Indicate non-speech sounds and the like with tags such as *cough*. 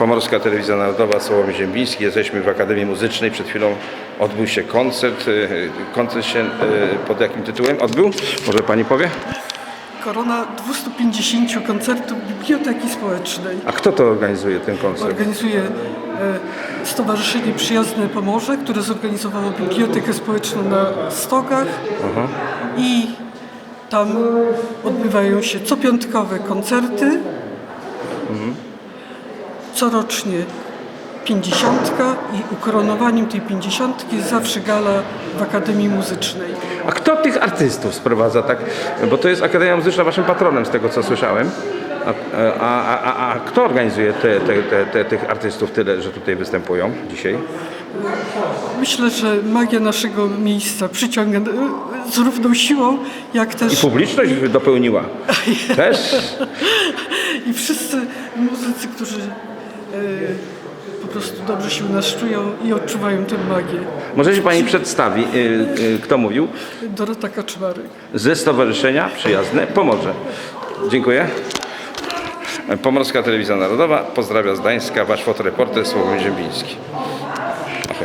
Pomorska Telewizja Narodowa, Sławomir Ziembiński. Jesteśmy w Akademii Muzycznej. Przed chwilą odbył się koncert. Y, Koncert się y, pod jakim tytułem odbył? Może pani powie? Korona 250 koncertów Biblioteki Społecznej. A kto to organizuje ten koncert? Organizuje e, Stowarzyszenie Przyjazne Pomorze, które zorganizowało Bibliotekę Społeczną na Stogach. I tam odbywają się copiątkowe koncerty. Corocznie pięćdziesiątka i ukoronowaniem tej pięćdziesiątki jest zawsze gala w Akademii Muzycznej. A kto tych artystów sprowadza tak? Bo to jest Akademia Muzyczna waszym patronem, z tego co słyszałem. A, a, a, a, kto organizuje te, te, te, tych artystów tyle, że tutaj występują dzisiaj? Myślę, że magia naszego miejsca przyciąga e, z równą siłą, jak I też publiczność dopełniła. *laughs* Też? i wszyscy muzycy, którzy po prostu dobrze się u nas czują i odczuwają tę magię. Może się pani przedstawi, y, y, kto mówił? Dorota Kaczmarek. Ze Stowarzyszenia Przyjazne Pomorze. Dziękuję. Pomorska Telewizja Narodowa pozdrawia z Gdańska, wasz fotoreporter Sławomir Ziembiński.